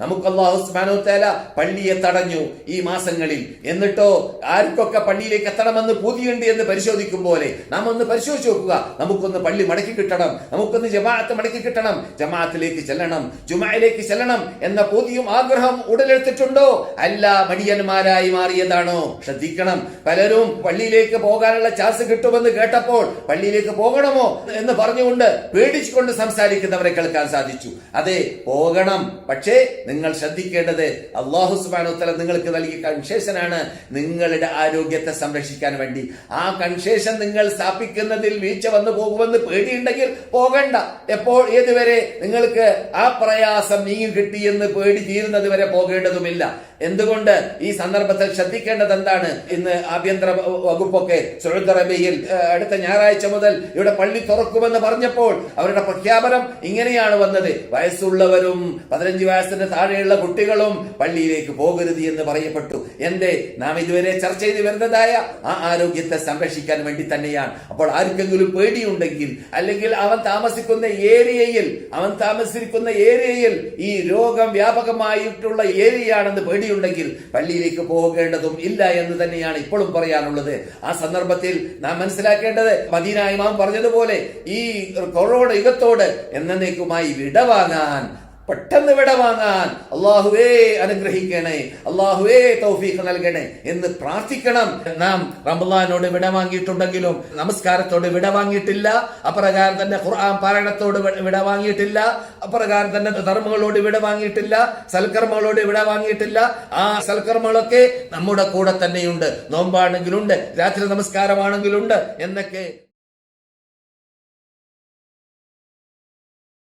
നമുക്ക് അള്ളാഹു സുബ്ഹാനഹു തആല പള്ളിയെ തടഞ്ഞു ഈ മാസങ്ങളിൽ. എന്നിട്ടോ ആർക്കൊക്കെ പള്ളിയിലേക്ക് എത്തണമെന്ന് പൂതിയുണ്ട് എന്ന് പരിശോധിക്കും പോലെ നാം ഒന്ന് പരിശോധിച്ച് നോക്കുക. നമുക്കൊന്ന് പള്ളി മടക്കി കിട്ടണം. നമുക്കൊന്ന് ജമാഅത്ത് മടക്കി കിട്ടണം. ജമാഅത്തിലേക്ക് ചെല്ലണം. ജുമായിലേക്ക് ചെല്ലണം എന്ന പൂതിയും ആഗ്രഹം ഉടലെടുത്തിട്ടുണ്ടോ? അല്ല മടിയന്മാരായി മാറിയതാണോ? ശ്രദ്ധിക്കണം. പലരും പള്ളിയിലേക്ക് പോകാനുള്ള ചാൻസ് കിട്ടുമെന്ന് കേട്ടപ്പോൾ പള്ളിയിലേക്ക് പോകണമോ എന്ന് പറഞ്ഞുകൊണ്ട് പേടിച്ചുകൊണ്ട് സംസാരിക്കുന്നവരെ കേൾക്കാൻ സാധിച്ചു. അതെ പോകണം. പക്ഷേ നിങ്ങൾ ശ്രദ്ധിക്കേണ്ടത് അള്ളാഹു സുബാനുത്തല നിങ്ങൾക്ക് നൽകിയ കൺസേഷനാണ് നിങ്ങളുടെ ആരോഗ്യത്തെ സംരക്ഷിക്കാൻ വേണ്ടി. ആ കൺസേഷൻ നിങ്ങൾ സ്ഥാപിക്കുന്നതിൽ വീഴ്ച വന്നു പോകുമെന്ന് പേടിയുണ്ടെങ്കിൽ പോകണ്ട. എപ്പോൾ ഏതുവരെ നിങ്ങൾക്ക് ആ പ്രയാസം നീങ്ങി കിട്ടിയെന്ന് പേടി തീരുന്നത് വരെ പോകേണ്ടതുമില്ല. എന്തുകൊണ്ട്? ഈ സന്ദർഭത്തിൽ ശ്രദ്ധിക്കേണ്ടത് എന്താണ്? ഇന്ന് ആഭ്യന്തര വകുപ്പൊക്കെ സൗദി അടുത്ത ഞായറാഴ്ച മുതൽ ഇവിടെ പള്ളി തുറക്കുമെന്ന് പറഞ്ഞപ്പോൾ അവരുടെ പ്രഖ്യാപനം ഇങ്ങനെയാണ് വന്നത്. വയസ്സുള്ളവരും പതിനഞ്ച് വയസ്സിന് താഴെയുള്ള കുട്ടികളും പള്ളിയിലേക്ക് പോകരുത് എന്ന് പറയപ്പെട്ടു. എന്തേ? നാം ഇതുവരെ ചർച്ച ചെയ്ത് വരുന്നതായ ആ ആരോഗ്യത്തെ സംരക്ഷിക്കാൻ വേണ്ടി തന്നെയാണ്. അപ്പോൾ ആർക്കെങ്കിലും പേടിയുണ്ടെങ്കിൽ അല്ലെങ്കിൽ അവൻ താമസിക്കുന്ന ഏരിയയിൽ അവൻ താമസിക്കുന്ന ഏരിയയിൽ ഈ രോഗം വ്യാപകമായിട്ടുള്ള ഏരിയയാണെന്ന് പേടിയുണ്ടെങ്കിൽ പള്ളിയിലേക്ക് പോകേണ്ടതും ഇല്ല എന്ന് തന്നെയാണ് ഇപ്പോഴും പറയാനുള്ളത്. ആ സന്ദർഭത്തിൽ നാം മനസ്സിലാക്കേണ്ടത് മദീന പറഞ്ഞതുപോലെ ഈ കൊറോണ യുഗത്തോട് എന്നേക്കുമായി വിടവാങ്ങാൻ പെട്ടെന്ന് വിട വാങ്ങാൻ അള്ളാഹുവേ അനുഗ്രഹിക്കണേ അള്ളാഹുവേ തൗഫീഖ് നൽകണേ എന്ന് പ്രാർത്ഥിക്കണം. നാം റംബുല്ലാനോട് വിട വാങ്ങിയിട്ടുണ്ടെങ്കിലും നമസ്കാരത്തോട് വിട വാങ്ങിയിട്ടില്ല. അപ്രകാരം തന്നെ ഖുർആൻ പാരായണത്തോട് വിട വാങ്ങിയിട്ടില്ല. അപ്രകാരം തന്നെ ധർമ്മങ്ങളോട് വിട വാങ്ങിയിട്ടില്ല. സൽക്കർമ്മങ്ങളോട് വിട വാങ്ങിയിട്ടില്ല. ആ സൽക്കർമ്മങ്ങളൊക്കെ നമ്മുടെ കൂടെ തന്നെയുണ്ട്. നോമ്പാണെങ്കിലുണ്ട്. രാത്രി നമസ്കാരമാണെങ്കിലുണ്ട്. എന്നൊക്കെ